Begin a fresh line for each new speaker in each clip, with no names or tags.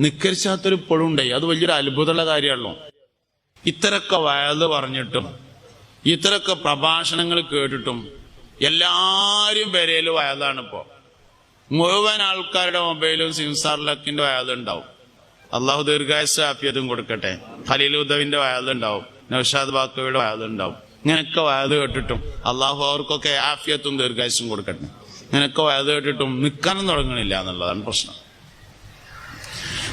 നിക്കരിച്ചാത്തൊരു പുഴുണ്ടായി അത് വലിയൊരു അത്ഭുതമുള്ള കാര്യമാണല്ലോ. ഇത്തരൊക്കെ വയത് പറഞ്ഞിട്ടും ഇത്തരൊക്കെ പ്രഭാഷണങ്ങൾ കേട്ടിട്ടും എല്ലാരും പേരേലും വയതാണ് ഇപ്പോ. മുഴുവൻ ആൾക്കാരുടെ മൊബൈലും സിംസാറിലക്കിന്റെ വയതുണ്ടാവും അള്ളാഹു ദീർഘായുസ് ആഫിയതും കൊടുക്കട്ടെ. ഖലീൽ ഉദ്ദവിന്റെ വയതുണ്ടാവും നൌഷാദ് ബാക്കയുടെ വയതുണ്ടാവും ഇങ്ങനെയൊക്കെ വയത് കേട്ടിട്ടും അള്ളാഹു അവർക്കൊക്കെ ആഫിയത്തും ദീർഘായുസും കൊടുക്കട്ടെ. ഇങ്ങനെയൊക്കെ വയത് കേട്ടിട്ടും നിൽക്കാനും തുടങ്ങണില്ല എന്നുള്ളതാണ് പ്രശ്നം.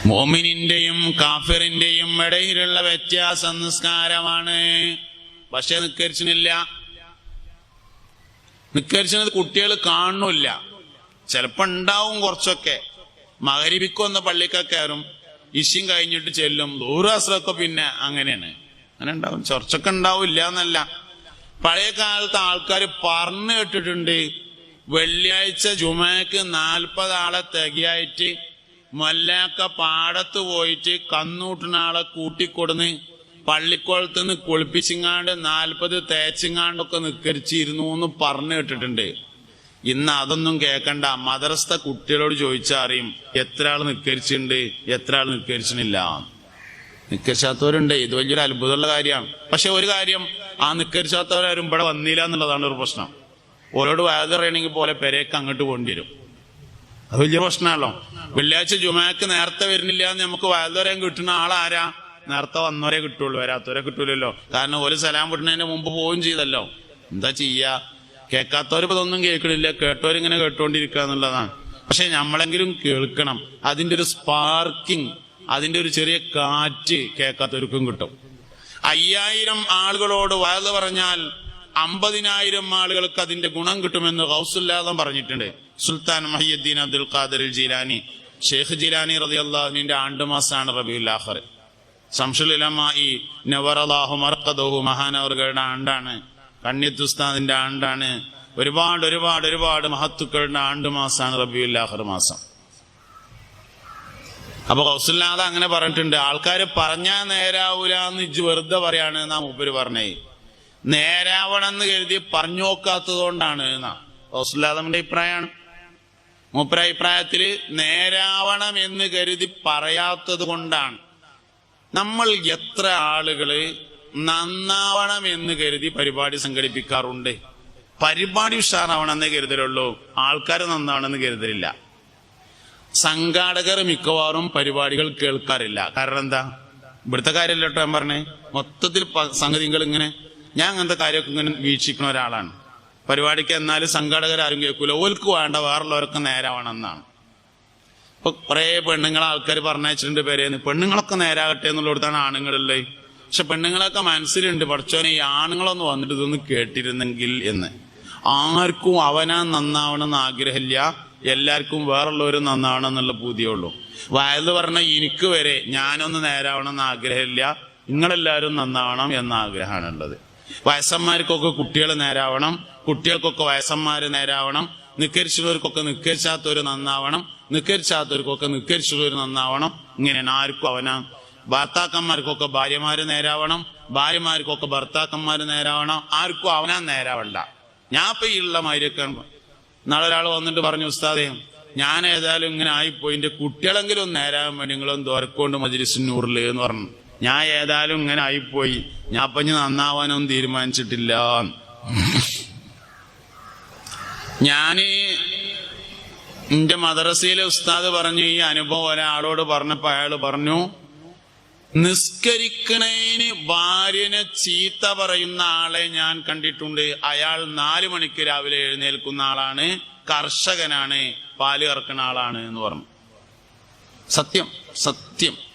മോമിനിന്റെയും കാഫിറിന്റെയും ഇടയിലുള്ള വ്യത്യാസ നിസ്കാരമാണ്. പക്ഷെ നിക്കരിച്ചില്ല നിക്കരിച്ചത് കുട്ടികൾ കാണുന്നില്ല. ചിലപ്പോ ഉണ്ടാവും കുറച്ചൊക്കെ. മകരിപ്പിക്കൊന്ന് പള്ളിക്കൊക്കെ കയറും ഇഷ്യം കഴിഞ്ഞിട്ട് ചെല്ലും. ദൂരാശ്രമൊക്കെ പിന്നെ അങ്ങനെയാണ്. അങ്ങനെ ഉണ്ടാവും. ചർച്ചൊക്കെ ഉണ്ടാവില്ല എന്നല്ല പഴയ കാലത്ത് ആൾക്കാർ പറഞ്ഞു കേട്ടിട്ടുണ്ട്. വെള്ളിയാഴ്ച ജുമയ്ക്ക് നാൽപ്പത് ആളെ തികയായിട്ട് മൊല്ലാക്ക പാടത്ത് പോയിട്ട് കന്നൂട്ടിനാളെ കൂട്ടിക്കൊടുന്ന് പള്ളിക്കുളത്ത് നിന്ന് കുളിപ്പിച്ചിങ്ങാണ്ട് നാൽപ്പത് തേച്ചിങ്ങാണ്ടൊക്കെ നിക്കരിച്ചിരുന്നു എന്ന് പറഞ്ഞു കേട്ടിട്ടുണ്ട്. ഇന്ന് അതൊന്നും കേൾക്കണ്ട മദ്രസത്തെ കുട്ടികളോട് ചോദിച്ചാൽ അറിയും എത്ര ആൾ നിക്കരിച്ചിട്ടുണ്ട് എത്ര ആൾ നിക്കരിച്ചിട്ടില്ല? നിക്കരിച്ചാത്തവരുണ്ട്. ഇത് വലിയൊരു അത്ഭുതമുള്ള കാര്യമാണ് പക്ഷെ ഒരു കാര്യം ആ നിക്കരിച്ചാത്തവരാരും ഇവിടെ വന്നില്ല എന്നുള്ളതാണ് ഒരു പ്രശ്നം. ഓരോട് വയതറിയണമെങ്കിൽ പോലെ പെരേക്ക് അങ്ങോട്ട് പോകേണ്ടി വരും. അത് വലിയ പ്രശ്നമാണല്ലോ. വെള്ളിയാഴ്ച ജുമാക്ക് നേരത്തെ വരുന്നില്ല എന്ന് നമുക്ക് വയതുവരെയും കിട്ടുന്ന ആളാരാ? നേരത്തെ വന്നവരെ കിട്ടുള്ളൂ വരാത്തവരെ കിട്ടൂലല്ലോ. കാരണം ഒരു സലാം വിടുന്നതിന് മുമ്പ് പോവുകയും ചെയ്തല്ലോ. എന്താ ചെയ്യാ? കേൾക്കാത്തവരിപ്പോ ഇതൊന്നും കേൾക്കണില്ല. കേട്ടവരിങ്ങനെ കേട്ടോണ്ടിരിക്കുക എന്നുള്ളതാണ്. പക്ഷെ നമ്മളെങ്കിലും കേൾക്കണം. അതിന്റെ ഒരു സ്പാർക്കിംഗ് അതിന്റെ ഒരു ചെറിയ കാറ്റ് കേൾക്കാത്തവർക്കും കിട്ടും. അയ്യായിരം ആളുകളോട് വയത് പറഞ്ഞാൽ അമ്പതിനായിരം ആളുകൾക്ക് അതിന്റെ ഗുണം കിട്ടുമെന്ന് ഗൗസുല്ലാദം പറഞ്ഞിട്ടുണ്ട്. സുൽത്താൻ മഹിയുദ്ദീൻ അബ്ദുൽ ഖാദർ ജിലാനി ഷെയ്ഖ് ജിലാനി റതി അള്ളാഹുവിന്റെ ആണ്ടുമാസാണ് റബിഉൽ ആഖർ. സംഷുലമായി നവറലാഹു മറക്കതോഹു മഹാനവറുകളുടെ ആണ്ടാണ് കണ്യത്ത് ഉസ്താദിന്റെ ആണ്ടാണ് ഒരുപാട് ഒരുപാട് ഒരുപാട് മഹത്തുക്കളുടെ ആണ്ടുമാസാണ് റബിഉൽ ആഖർ മാസം. അപ്പൊ ഹൗസുല്ലാദ അങ്ങനെ പറഞ്ഞിട്ടുണ്ട് ആൾക്കാർ പറഞ്ഞാ നേരാവൂല എന്ന് ഇജ്ജ് വെറുതെ പറയാണ് എന്നാ മൂപ്പര് പറഞ്ഞേ. നേരാവണം എന്ന് കരുതി പറഞ്ഞു നോക്കാത്തത് കൊണ്ടാണ് എന്നാ അഭിപ്രായമാണ്. മൂപ്പര അഭിപ്രായത്തിൽ നേരാവണം എന്ന് കരുതി പറയാത്തത് കൊണ്ടാണ്. നമ്മൾ എത്ര ആളുകൾ നന്നാവണം എന്ന് കരുതി പരിപാടി സംഘടിപ്പിക്കാറുണ്ട്. പരിപാടി ഉഷാറാവണമെന്നേ കരുതലുള്ളൂ. ആൾക്കാർ നന്നാവണമെന്ന് കരുതലില്ല. സംഘാടകർ മിക്കവാറും പരിപാടികൾ കേൾക്കാറില്ല. കാരണം എന്താ? ഇവിടുത്തെ കാര്യമല്ലോ ഞാൻ പറഞ്ഞേ? മൊത്തത്തിൽ സംഗതികൾ ഇങ്ങനെ ഞാൻ അങ്ങനത്തെ കാര്യമൊക്കെ ഇങ്ങനെ വീക്ഷിക്കുന്ന ഒരാളാണ്. പരിപാടിക്ക് എന്നാലും സംഘാടകർ ആരും കേൾക്കൂല. ഓൽക്ക് വേണ്ട വേറുള്ളവരൊക്കെ നേരാവണം എന്നാണ് ഇപ്പൊ കുറെ പെണ്ണുങ്ങളെ ആൾക്കാർ പറഞ്ഞയച്ചിട്ടുണ്ട് പേരേന്ന്. പെണ്ണുങ്ങളൊക്കെ നേരാകട്ടെ എന്നുള്ളിടത്താണ് ആണുങ്ങളല്ലേ പക്ഷെ പെണ്ണുങ്ങളൊക്കെ മനസ്സിലുണ്ട് പഠിച്ചോനെ ഈ ആണുങ്ങളൊന്ന് വന്നിട്ട് ഇതൊന്ന് കേട്ടിരുന്നെങ്കിൽ എന്ന്. ആർക്കും അവനാ നന്നാവണമെന്ന് ആഗ്രഹമില്ല. എല്ലാവർക്കും വേറുള്ളവരും നന്നാവണം എന്നുള്ള ബുദ്ധിയുള്ളൂ വയത് പറഞ്ഞ എനിക്ക് വരെ ഞാനൊന്ന് നേരാവണം എന്ന് ആഗ്രഹമില്ല. നിങ്ങളെല്ലാവരും നന്നാവണം എന്ന ആഗ്രഹമാണുള്ളത്. വയസ്സന്മാർക്കൊക്കെ കുട്ടികൾ നേരാവണം കുട്ടികൾക്കൊക്കെ വയസ്സന്മാര് നേരാവണം നിക്കരിച്ചവർക്കൊക്കെ നിക്കരിച്ചാത്തവർ നന്നാവണം നിക്കരിച്ചാത്തവർക്കൊക്കെ നിക്കരിച്ചവർ നന്നാവണം. ഇങ്ങനെ ആർക്കും അവനാ. ഭർത്താക്കന്മാർക്കൊക്കെ ഭാര്യമാര് നേരാവണം ഭാര്യമാർക്കൊക്കെ ഭർത്താക്കന്മാര് നേരാവണം. ആർക്കും അവനാ നേരാവണ്ട. ഞാൻ ഇപ്പൊ ഈ ഉള്ള മാതിരിയൊക്കെ നാളെ ഒരാൾ വന്നിട്ട് പറഞ്ഞു ഉസ്താദേ ഞാൻ ഏതായാലും ഇങ്ങനെ ആയിപ്പോയി. എന്റെ കുട്ടികളെങ്കിലും നേരാകാൻ വേണ്ടി നിങ്ങളൊന്ന് ദോരക്കൊണ്ട് എന്ന് പറഞ്ഞു. ഞാൻ ഏതായാലും ഇങ്ങനെ ആയിപ്പോയി. ഞാൻ അപ്പൊ നന്നാവാനൊന്നും തീരുമാനിച്ചിട്ടില്ല. ഞാൻ എന്റെ മദ്രസയിലെ ഉസ്താദ് പറഞ്ഞു ഈ അനുഭവം ഒരാളോട് പറഞ്ഞപ്പോ അയാൾ പറഞ്ഞു നിസ്കരിക്കണേന് ഭാര്യനെ ചീത്ത പറയുന്ന ആളെ ഞാൻ കണ്ടിട്ടുണ്ട്. അയാൾ നാലു മണിക്ക് രാവിലെ എഴുന്നേൽക്കുന്ന ആളാണ് കർഷകനാണ് പാൽ കറക്കുന്ന ആളാണ് എന്ന് പറഞ്ഞു. സത്യം സത്യം.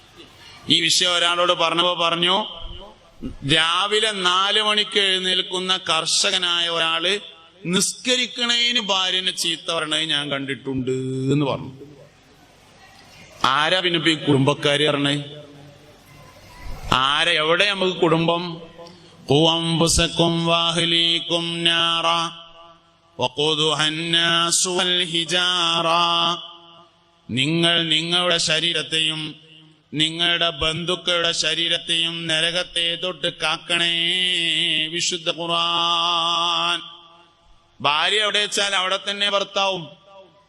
ഈ വിഷയം ഒരാളോട് പറഞ്ഞപ്പോ പറഞ്ഞു രാവിലെ നാല് മണിക്ക് എഴുന്നേൽക്കുന്ന കർഷകനായ ഒരാൾ നിസ്കരിക്കണേന് ഭാര്യനെ ചീത്ത പറയണത് ഞാൻ കണ്ടിട്ടുണ്ട് എന്ന് പറഞ്ഞു. ആരാ പിന്നെ ഇപ്പൊ ഈ പറഞ്ഞേ? ആരാ എവിടെ നമുക്ക് കുടുംബം? കുവംബുസക്കും വാഹലീക്കും ഞാറ നിങ്ങൾ നിങ്ങളുടെ ശരീരത്തെയും നിങ്ങളുടെ ബന്ധുക്കളുടെ ശരീരത്തെയും നരകത്തെ തൊട്ട് കാക്കണേ. വിശുദ്ധ ഖുർആൻ. ഭാര്യ എവിടെ വെച്ചാൽ അവിടെ തന്നെ ഭർത്താവും.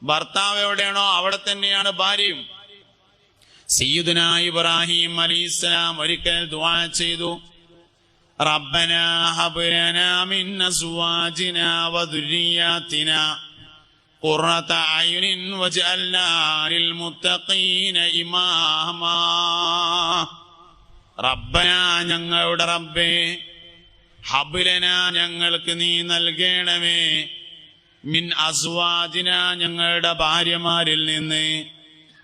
ഭർത്താവ് എവിടെയാണോ അവിടെ തന്നെയാണ് ഭാര്യയും. സയ്യിദുന ഇബ്രാഹിം അലിസ്ലാം ഒരിക്കൽ ദുആ ചെയ്തു. റബ്ബന ഹബ്ലന മിൻ അസ്വാജിന വദുരിയാതിന قرة أعين واجعلنا للمتقين إماما റബ്ബന ഞങ്ങളുടെ റബ്ബേ ഹബുലന ഞങ്ങൾക്ക് നീ നൽകണമേ മിൻ അസ്വാജിന ഞങ്ങളുടെ ഭാര്യമാരിൽ നിന്ന്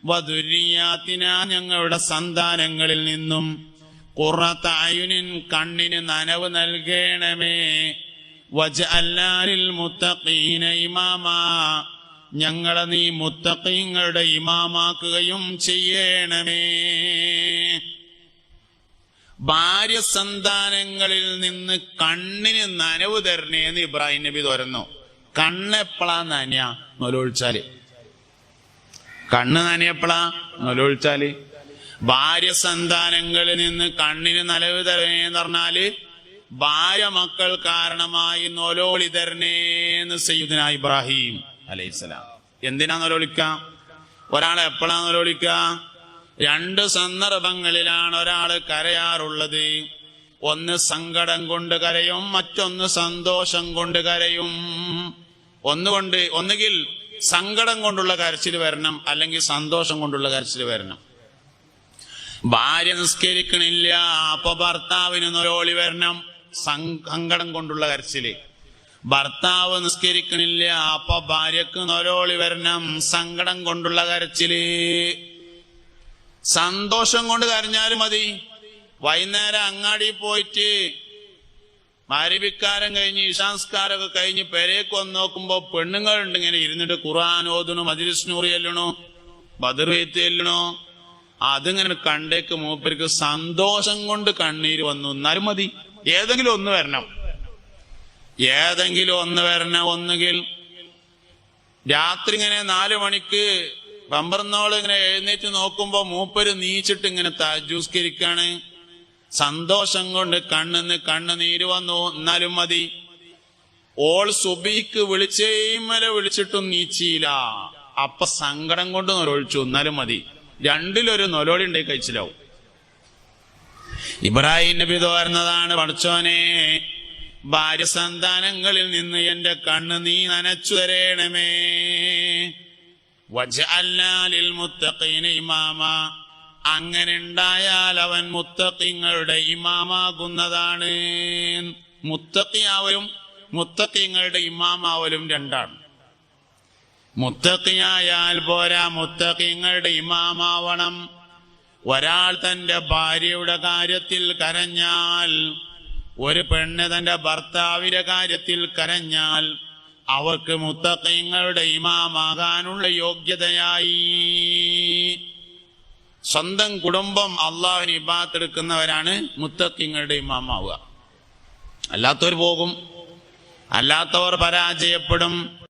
വധുരിയാത്തിന ഞങ്ങളുടെ സന്താനങ്ങളിൽ നിന്നും കുറത്തായുനിൻ കണ്ണിന് നനവ് നൽകണമേ ഞങ്ങളെ നീ മുത്തഖീങ്ങളുടെ ഇമാമാക്കുകയും ചെയ്യണമേ. ഭാര്യ സന്താനങ്ങളിൽ നിന്ന് കണ്ണിന് നനവ് തരണേന്ന് ഇബ്രാഹിം നബി തുറന്നു കണ്ണെപ്പളാ നനയ? നൊലൊഴിച്ചാൽ കണ്ണ് നനയപ്പളാ നൊലൊഴിച്ചാൽ ഭാര്യ സന്താനങ്ങളിൽ നിന്ന് കണ്ണിന് നനവ് തരണേന്ന് പറഞ്ഞാൽ ഭാര്യ മക്കൾ കാരണമായി നൊലോളി തരണേന്ന് സയ്യുദിന ഇബ്രാഹിം അലൈഹിസ്സലാം. എന്തിനാ നൊലോളിക്ക? ഒരാളെ എപ്പോഴാ നൊലോളിക്ക? രണ്ട് സന്ദർഭങ്ങളിലാണ് ഒരാൾ കരയാറുള്ളത്. ഒന്ന് സങ്കടം കൊണ്ട് കരയും മറ്റൊന്ന് സന്തോഷം കൊണ്ട് കരയും. ഒന്നുകൊണ്ട് ഒന്നുകിൽ സങ്കടം കൊണ്ടുള്ള കരച്ചിൽ വരണം അല്ലെങ്കിൽ സന്തോഷം കൊണ്ടുള്ള കരച്ചിൽ വരണം. ഭാര്യ നിസ്കരിക്കണില്ല അപ്പൊ ഭർത്താവിന് നൊരോളി വരണം. സങ്കടം കൊണ്ടുള്ള കരച്ചിൽ. ഭർത്താവ് നിസ്കരിക്കണില്ല അപ്പ ഭാര്യക്ക് നൊരോളി വരണം സങ്കടം കൊണ്ടുള്ള കരച്ചിൽ. സന്തോഷം കൊണ്ട് കരഞ്ഞാലും മതി. വൈകുന്നേരം അങ്ങാടി പോയിട്ട് മാരിപിക്കാരം കഴിഞ്ഞ് ഇഷാംസ്കാരമൊക്കെ കഴിഞ്ഞ് പെരേക്ക് വന്ന് നോക്കുമ്പോ പെണ്ണുങ്ങളുണ്ട് ഇങ്ങനെ ഇരുന്നിട്ട് ഖുർആൻ ഓതുണു മജിലിസ് നൂറി ബദർ ബദർവെയ്ത്ത് എല്ലണോ അതിങ്ങനെ കണ്ടേക്ക് മൂപ്പർക്ക് സന്തോഷം കൊണ്ട് കണ്ണീര് വന്നു. എന്നാലും മതി. ഏതെങ്കിലും ഒന്ന് വരണം. ഏതെങ്കിലും ഒന്ന് വരണം ഒന്നുകിൽ. രാത്രി ഇങ്ങനെ നാലു മണിക്ക് പമ്പർന്നോൾ ഇങ്ങനെ എഴുന്നേറ്റ് നോക്കുമ്പോ മൂപ്പര് നീച്ചിട്ട് ഇങ്ങനെ താജൂസ്കരിക്കാണ്. സന്തോഷം കൊണ്ട് കണ്ണിന്ന് കണ്ണ് നീര് വന്നു. എന്നാലും മതി. ഓൾ സുബിക്ക് വിളിച്ചേമല വിളിച്ചിട്ടും നീച്ചിയില്ല അപ്പൊ സങ്കടം കൊണ്ട് നൊലൊഴിച്ചു. എന്നാലും മതി. രണ്ടിലൊരു നൊലോളി ഉണ്ടായി കഴിച്ചിലാവും. ഇബ്രാഹിം നബി തോർന്നതാണ് പഠിച്ചോനെ ഭാര്യ സന്താനങ്ങളിൽ നിന്ന് എന്റെ കണ്ണ് നീ നനച്ചു തരേണമേ. വജഅല്ലാലിൽ മുത്തഖീന ഇമാമ. അങ്ങനെ ഉണ്ടായാൽ അവൻ മുത്തഖിങ്ങളുടെ ഇമാമാകുന്നതാണ്. മുത്തഖിയാവലും മുത്തഖിങ്ങളുടെ ഇമാമാവലും രണ്ടാണ്. മുത്തഖിയായാൽ പോരാ മുത്തഖിങ്ങളുടെ ഇമാമാവണം. ഒരാൾ തന്റെ ഭാര്യയുടെ കാര്യത്തിൽ കരഞ്ഞാൽ ഒരു പെണ്ണ് തന്റെ ഭർത്താവിന്റെ കാര്യത്തിൽ കരഞ്ഞാൽ അവർക്ക് മുത്തഖീങ്ങളുടെ ഇമാമാകാനുള്ള യോഗ്യതയായി. സ്വന്തം കുടുംബം അള്ളാഹുവിന് ഇബാത്തെടുക്കുന്നവരാണ് മുത്തക്കിങ്ങളുടെ ഇമാമാവുക. അല്ലാത്തവർ പോകും. അല്ലാത്തവർ പരാജയപ്പെടും.